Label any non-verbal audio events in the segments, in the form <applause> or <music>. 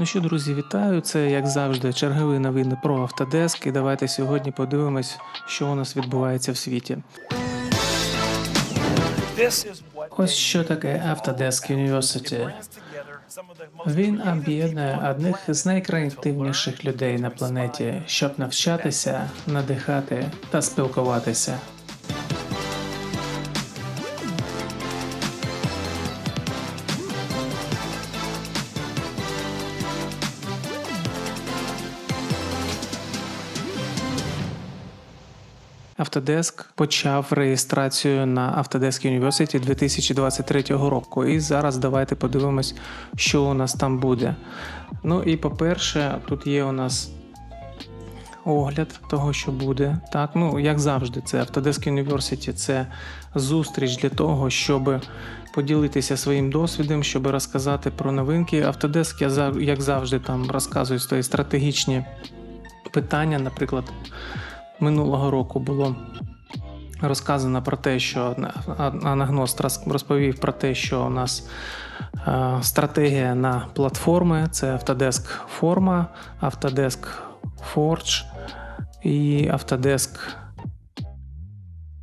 Ну що, друзі, вітаю! Це як завжди чергові новини про Autodesk. І давайте сьогодні подивимось, що у нас відбувається в світі. Ось що таке Autodesk University. Він об'єднує одних з найкреативніших людей на планеті, щоб навчатися, надихати та спілкуватися. Autodesk почав реєстрацію на Autodesk University 2023 року. І зараз давайте подивимось, що у нас там буде. Ну і по-перше, тут є у нас огляд того, що буде. Так, ну як завжди, це Autodesk University це зустріч для того, щоб поділитися своїм досвідом, щоб розказати про новинки. Autodesk, я як завжди, там розказую свої стратегічні питання, наприклад минулого року було розказано про те, що Анагност розповів про те, що у нас е, стратегія на платформи це Autodesk Forma, Autodesk Forge і Autodesk.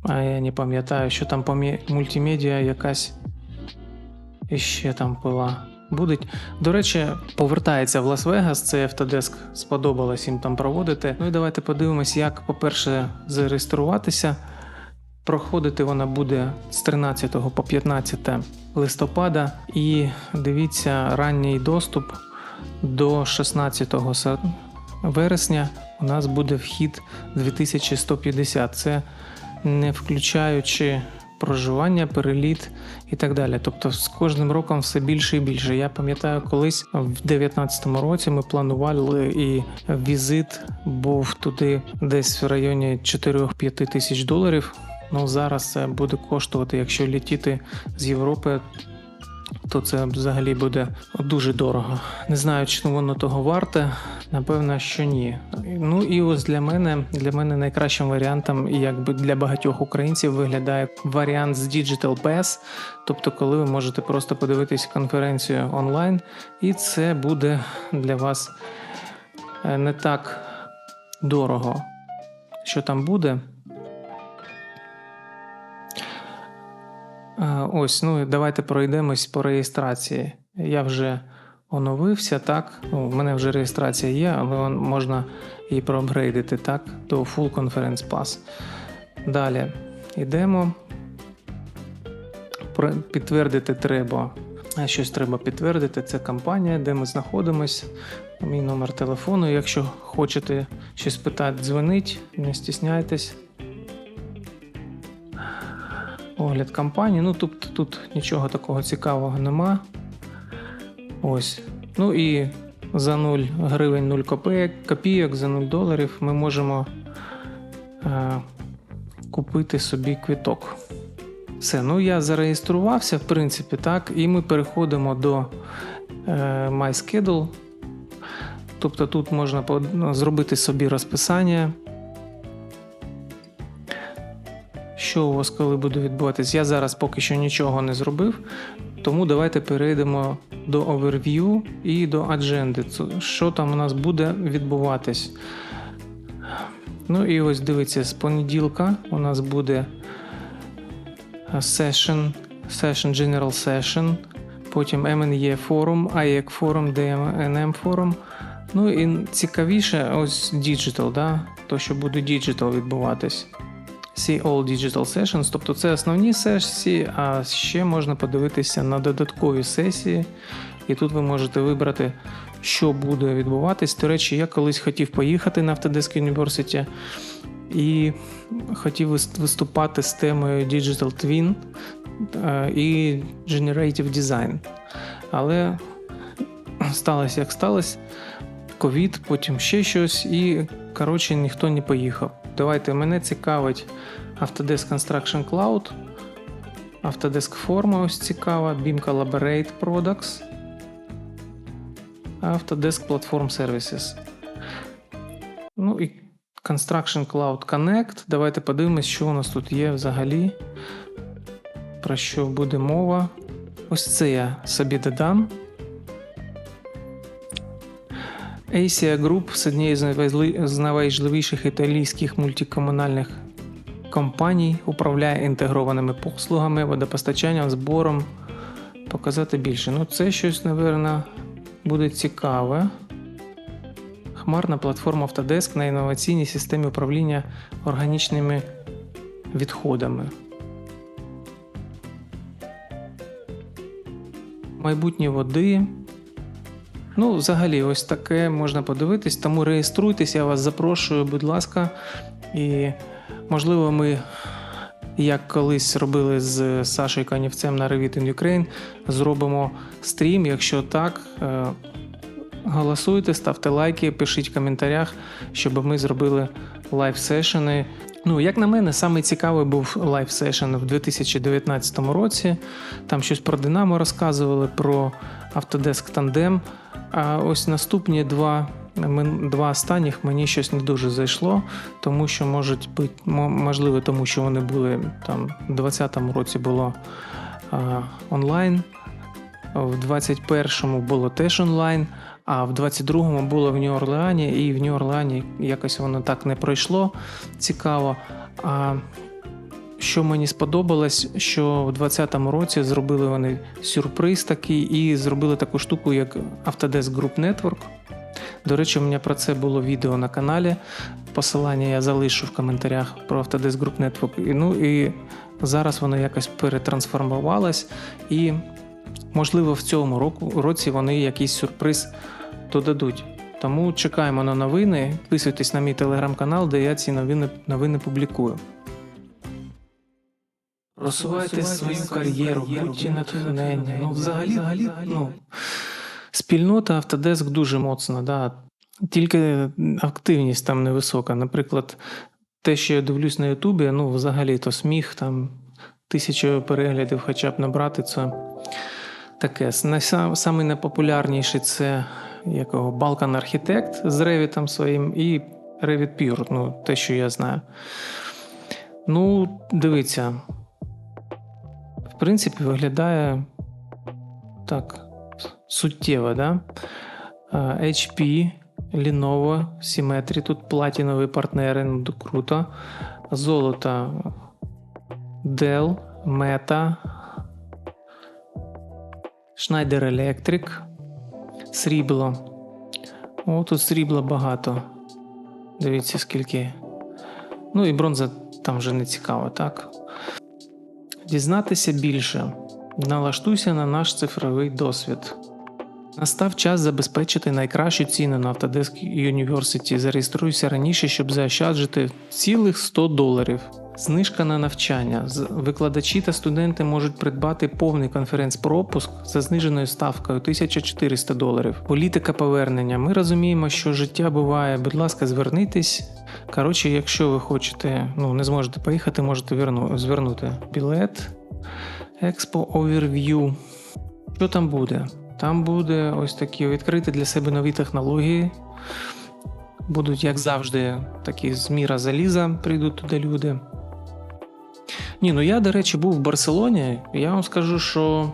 А я не пам'ятаю, що там по мультимедіа якась іще там була. Будуть. До речі, повертається в Лас-Вегас. Це Autodesk сподобалось їм там проводити. Ну і давайте подивимось, як, по-перше, зареєструватися. Проходити вона буде з 13 по 15 листопада. І дивіться, ранній доступ до 16 вересня. У нас буде вхід 2150. Це не включаючи проживання, переліт і так далі. Тобто з кожним роком все більше і більше. Я пам'ятаю, колись в 2019 році ми планували і візит був туди десь в районі 4-5 тисяч доларів. Ну зараз це буде коштувати, якщо літіти з Європи. То це взагалі буде дуже дорого. Не знаю, чи воно того варте. Напевно, що ні. Ну і ось для мене для мене найкращим варіантом, і якби для багатьох українців виглядає варіант з Digital Pass, тобто, коли ви можете просто подивитись конференцію онлайн, і це буде для вас е, не так дорого. Що там буде? Ось, ну давайте пройдемось по реєстрації. Я вже оновився, так. В мене вже реєстрація є, але можна її проапгрейдити так, до Full Conference Pass. Далі йдемо. Підтвердити треба. Щось треба підтвердити. Це компанія, де ми знаходимось. Мій номер телефону. Якщо хочете щось питати, дзвоніть, не стісняйтесь огляд компанії. Ну тут, тут нічого такого цікавого нема. Ось. Ну і за 0 гривень 0 копійок, копійок за 0 доларів ми можемо е, купити собі квіток. Все, ну я зареєструвався, в принципі, так, і ми переходимо до е, MySchedule. Тобто тут можна зробити собі розписання. Що у вас коли буде відбуватись. Я зараз поки що нічого не зробив, тому давайте перейдемо до overview і до адженди. Що там у нас буде відбуватись. Ну і ось дивіться, з понеділка у нас буде е, session, session General Session, потім MNE форум, IEC форум, DMNM форум. Ну і цікавіше, ось Digital, да? то, що буде Digital відбуватись. All Digital Sessions, тобто це основні сесії, а ще можна подивитися на додаткові сесії, і тут ви можете вибрати, що буде відбуватись. До речі, я колись хотів поїхати на Autodesk University і хотів виступати з темою Digital Twin е, і Generative Design. Але сталося як сталося. Ковід, потім ще щось, і коротше ніхто не поїхав. Давайте мене цікавить Autodesk Construction Cloud, Autodesk Forma ось цікава, BIM Collaborate Products, Autodesk Platform Services. Ну і Construction Cloud Connect. Давайте подивимось, що у нас тут є взагалі. Про що буде мова. Ось це я собі додам. Asia Group з однієї з найважливіших італійських мультикомунальних компаній управляє інтегрованими послугами, водопостачанням, збором. Показати більше. Ну, це щось, напевно, буде цікаве. Хмарна платформа Autodesk на інноваційній системі управління органічними відходами. Майбутні води. Ну, взагалі, ось таке можна подивитись, тому реєструйтесь, я вас запрошую, будь ласка. І можливо, ми, як колись робили з Сашою Канівцем на Revit in Ukraine, зробимо стрім. Якщо так, е, голосуйте, ставте лайки, пишіть в коментарях, щоб ми зробили лайв сешени. Ну, як на мене, самий цікавий був лайв сешен в 2019 році. Там щось про Динамо розказували, про Autodesk Tandem. А ось наступні два, два останніх мені щось не дуже зайшло, тому що можуть бути, можливо, тому що вони були там у 2020 році було а, онлайн, в 21-му було теж онлайн, а в 22-му було в Нью-Орлеані, і в Нью-Орлеані якось воно так не пройшло цікаво. А що мені сподобалось, що в 2020 році зробили вони сюрприз такий і зробили таку штуку, як Autodesk Group Network. До речі, у мене про це було відео на каналі. Посилання я залишу в коментарях про Autodesk Group Network. Ну і зараз воно якось перетрансформувалось, і можливо в цьому року, році вони якийсь сюрприз додадуть. Тому чекаємо на новини. Підписуйтесь на мій телеграм-канал, де я ці новини, новини публікую. Просувайте свою кар'єру, будьте натхнення. Ну, взагалі, взагалі, ну, спільнота Autodesk дуже моцна, да. Тільки активність там невисока. Наприклад, те, що я дивлюсь на Ютубі, ну, взагалі, то сміх, там тисячу переглядів хоча б набрати, це таке. Самий найпопулярніший це якого Balkan Architect з Revit своїм і Revit Pure, ну, те, що я знаю. Ну, дивіться, в принципі, виглядає так суттєво, да? HP, Lenovo, Symmetry, тут платінові партнери, ну круто. Золото Dell, Meta, Schneider Electric, срібло. О, тут срібла багато. Дивіться, скільки. Ну і бронза там вже не цікаво, так? Дізнатися більше. Налаштуйся на наш цифровий досвід. Настав час забезпечити найкращу ціну на Autodesk University. Зареєструйся раніше, щоб заощаджити цілих 100 доларів. Знижка на навчання. Викладачі та студенти можуть придбати повний конференц-пропуск за зниженою ставкою 1400 доларів. Політика повернення. Ми розуміємо, що життя буває. Будь ласка, звернитесь. Коротше, якщо ви хочете, ну не зможете поїхати, можете верну, звернути білет. Expo Overview. Що там буде? Там буде ось такі відкрити для себе нові технології. Будуть, як завжди, такі з міра заліза, прийдуть туди люди. Ні, ну я, до речі, був в Барселоні, і я вам скажу, що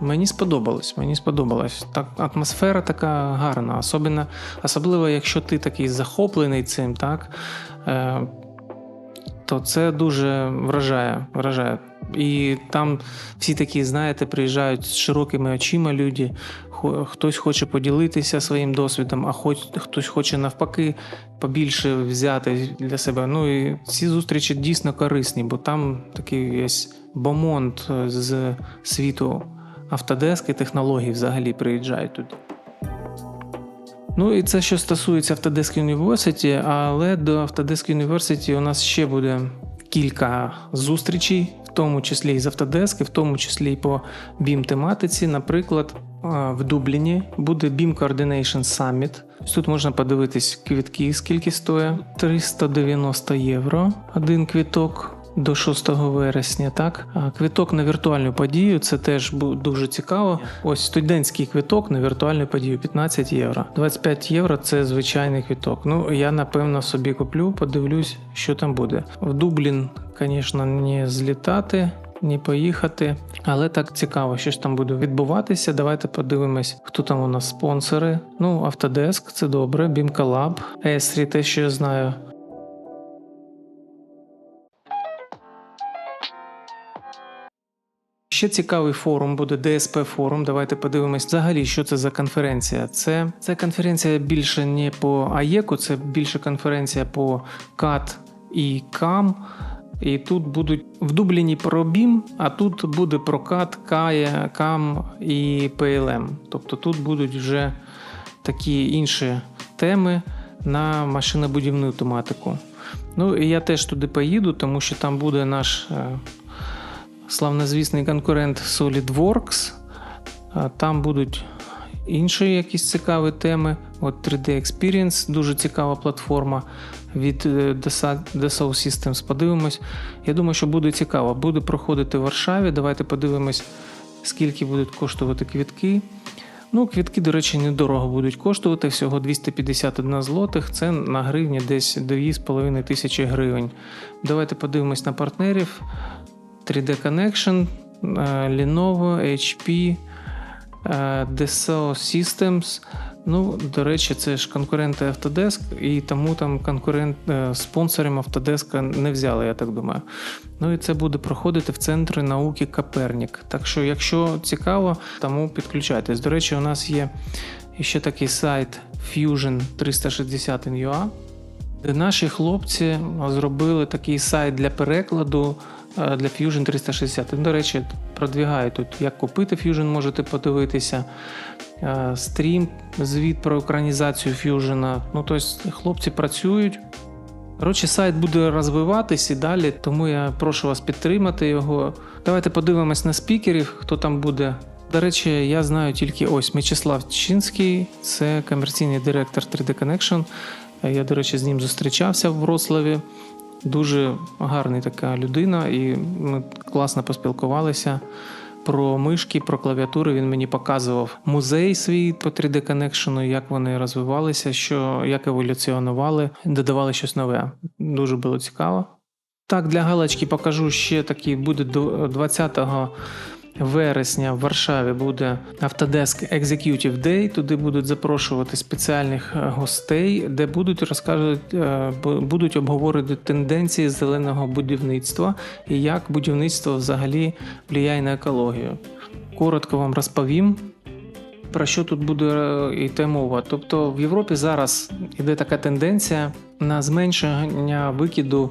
мені сподобалось. Мені сподобалось. Так, атмосфера така гарна, особливо, особливо якщо ти такий захоплений цим, так, е, то це дуже вражає. вражає. І там всі такі, знаєте, приїжджають з широкими очима люди. Хтось хоче поділитися своїм досвідом, а хоч хтось хоче навпаки побільше взяти для себе. Ну і ці зустрічі дійсно корисні, бо там такий є бомонд е, з світу і технологій взагалі приїжджають туди. Ну і це що стосується Autodesk University, але до Autodesk University у нас ще буде кілька зустрічей, тому числі і з Autodesk, і в тому числі і по BIM тематиці. Наприклад, в Дубліні буде BIM Coordination Summit. Тут можна подивитись квітки, скільки стоїть. 390 євро один квіток. До 6 вересня, так а квиток на віртуальну подію це теж дуже цікаво. Ось студентський квиток на віртуальну подію 15 євро. 25 євро це звичайний квиток. Ну я напевно собі куплю, подивлюсь, що там буде. В Дублін, звісно, не злітати. ні поїхати. Але так цікаво, що ж там буде відбуватися. Давайте подивимось, хто там у нас спонсори. Ну, Autodesk, це добре, Collab, Esri, те, що я знаю. Ще цікавий форум буде DSP форум. Давайте подивимось взагалі, що це за конференція. Це, це конференція більше не по АЄКу, це більше конференція по CAD і CAM. І тут будуть в Дубліні про BIM, а тут буде про CAD, KAE, CAM і PLM. Тобто тут будуть вже такі інші теми на машинобудівну тематику. Ну і я теж туди поїду, тому що там буде наш е, славнозвісний конкурент SolidWorks. Там будуть інші якісь цікаві теми. От 3D Experience, дуже цікава платформа від е, Dassault Dassault Systems. Подивимось. Я думаю, що буде цікаво. Буде проходити в Варшаві. Давайте подивимось, скільки будуть коштувати квітки. Ну, квітки, до речі, недорого будуть коштувати, всього 251 злотих. Це на гривні десь 2,5 тисячі гривень. Давайте подивимось на партнерів. 3D Connection, е, Lenovo, HP, е, Dassault Systems. Ну, до речі, це ж конкуренти Autodesk, і тому там конкурент е, спонсором Autodesk не взяли, я так думаю. Ну і це буде проходити в центрі науки Копернік. Так що, якщо цікаво, тому підключайтесь. До речі, у нас є ще такий сайт Fusion 360.ua, де наші хлопці зробили такий сайт для перекладу для Fusion 360. До речі, продвігають тут, як купити Fusion, можете подивитися. Е, Стрім, звіт про екранізацію Fusion. Ну, тобто, хлопці працюють. Коротше, сайт буде розвиватись і далі, тому я прошу вас підтримати його. Давайте подивимось на спікерів, хто там буде. До речі, я знаю тільки ось Мечислав Чинський, це комерційний директор 3D Connection. Я, до речі, з ним зустрічався в Вроцлаві. Дуже гарний така людина, і ми класно поспілкувалися про мишки, про клавіатури. Він мені показував музей свій по 3D Connection, як вони розвивалися, що, як еволюціонували, додавали щось нове. Дуже було цікаво. Так, для галочки покажу ще такий буде до 20 вересня в Варшаві буде Autodesk Executive Day. Туди будуть запрошувати спеціальних е, гостей, де будуть розказувати, е, будуть обговорювати тенденції зеленого будівництва і як будівництво взагалі впливає на екологію. Коротко вам розповім. Про що тут буде е, йти мова? Тобто в Європі зараз іде така тенденція на зменшення викиду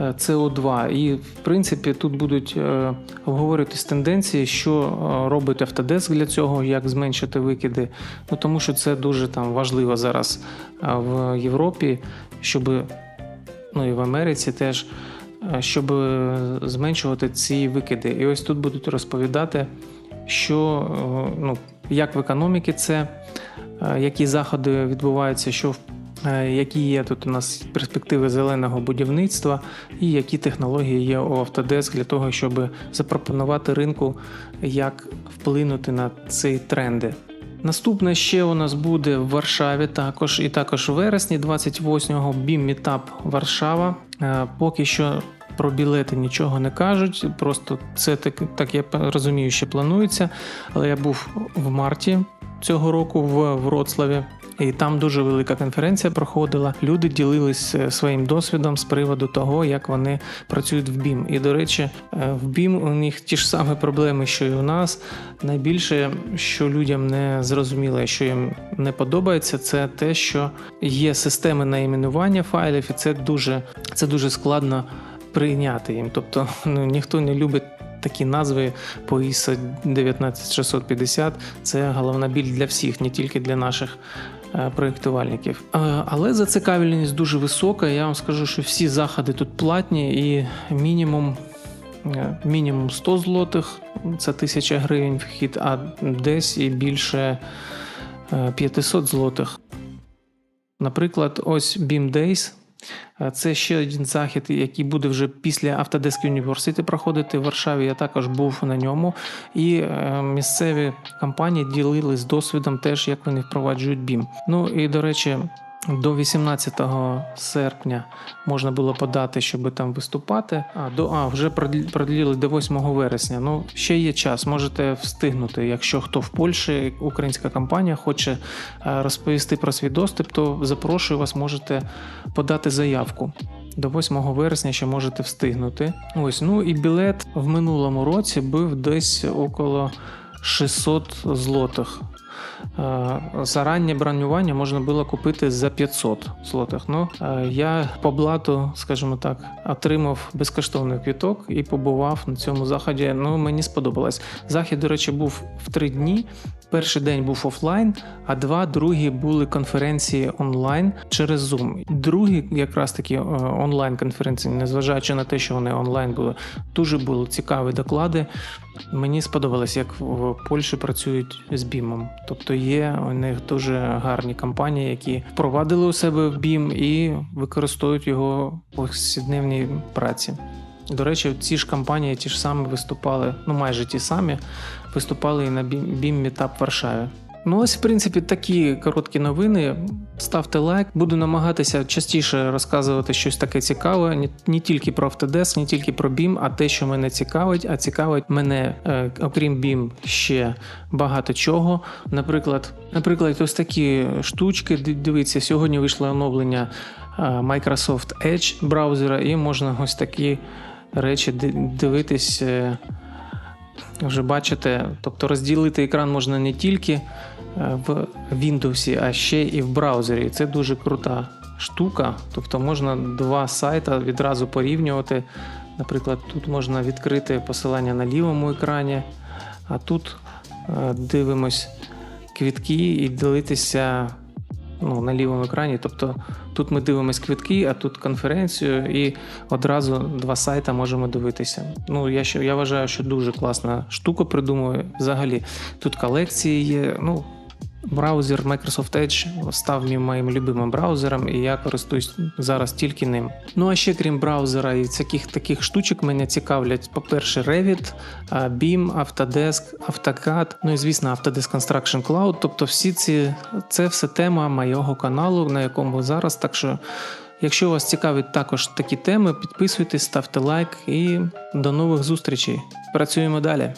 е, СО2. І в принципі тут будуть е, обговорюватись тенденції, що робить Autodesk для цього, як зменшити викиди. Ну тому що це дуже там важливо зараз в Європі, щоб ну і в Америці теж. Щоб зменшувати ці викиди, і ось тут будуть розповідати, що ну, як в економіці це, е, які заходи відбуваються, що е, які є тут у нас перспективи зеленого будівництва, і які технології є у Autodesk для того, щоб запропонувати ринку, як вплинути на ці тренди. Наступне ще у нас буде в Варшаві також, і також у вересні, 28-го BIM Meetup Варшава. Е, Поки що про білети нічого не кажуть, просто це так, так я розумію, що планується. Але я був в марті цього року в Вроцлаві. І там дуже велика конференція проходила. Люди ділились е, своїм досвідом з приводу того, як вони працюють в BIM. І, до речі, е, в BIM у них ті ж самі проблеми, що і у нас. Найбільше, що людям не зрозуміло, і що їм не подобається, це те, що є системи найменування файлів, і це дуже, це дуже складно прийняти їм. Тобто, <laughs> ну ніхто не любить. Такі назви по ISO 19650 це головна біль для всіх, не тільки для наших е, проєктувальників. Е, Але зацікавленість дуже висока. Я вам скажу, що всі заходи тут платні і мінімум. е, Мінімум 100 злотих, це 1000 гривень вхід, а десь і більше е, 500 злотих. Наприклад, ось BIM Days. Е, Це ще один захід, який буде вже після Autodesk University проходити в Варшаві. Я також був на ньому. І е, місцеві компанії ділились досвідом теж, як вони впроваджують BIM. Ну і до речі, До 18 серпня можна було подати, щоб там виступати. А до а вже продлі- продліли до 8 вересня. Ну ще є час, можете встигнути. Якщо хто в Польщі, українська компанія хоче е, розповісти про свій доступ, то запрошую вас, можете подати заявку. До 8 вересня ще можете встигнути. Ось ну і білет в минулому році був десь около 600 злотих. Е, За раннє бронювання можна було купити за 500 злотих. Ну е, я по блату, скажімо так, отримав безкоштовний квіток і побував на цьому заході. Ну мені сподобалось. Захід, до речі, був в три дні. Перший день був офлайн, а два другі були конференції онлайн через Zoom. Другі, якраз такі е, онлайн конференції, незважаючи на те, що вони онлайн були, дуже були цікаві доклади. Мені сподобалось, як в Польщі працюють з бімом. Тобто є у них дуже гарні компанії, які впровадили у себе BIM і використовують його в повсякденній праці. До речі, ці ж компанії ті ж самі виступали, ну майже ті самі, виступали і на BIM Meetup Варшаві. Ну, ось, в принципі, такі короткі новини. Ставте лайк. Буду намагатися частіше розказувати щось таке цікаве, не, не тільки про Autodesk, не тільки про BIM, а те, що мене цікавить. А цікавить мене, е, окрім BIM, ще багато чого. Наприклад, наприклад, ось такі штучки. Дивіться, сьогодні вийшло оновлення е, Microsoft Edge браузера, і можна ось такі речі ди- дивитись. е, вже бачите, тобто розділити екран можна не тільки е, в Windows, а ще і в браузері. Це дуже крута штука. Тобто можна два сайти відразу порівнювати. Наприклад, тут можна відкрити посилання на лівому екрані, а тут е, дивимось квітки і дивитися ну, на лівому екрані. Тобто тут ми дивимось квитки, а тут конференцію, і одразу два сайти можемо дивитися. Ну, я, я вважаю, що дуже класна штука придумує. Взагалі, тут колекції є. Ну, браузер Microsoft Edge став моїм любимим браузером, і я користуюсь зараз тільки ним. Ну а ще крім браузера і таких таких штучок мене цікавлять, по-перше, Revit, BIM, Autodesk, AutoCAD, ну і звісно, Autodesk Construction Cloud. Тобто, всі ці це все тема моєго каналу, на якому зараз. Так що, якщо вас цікавить також такі теми, підписуйтесь, ставте лайк і до нових зустрічей. Працюємо далі.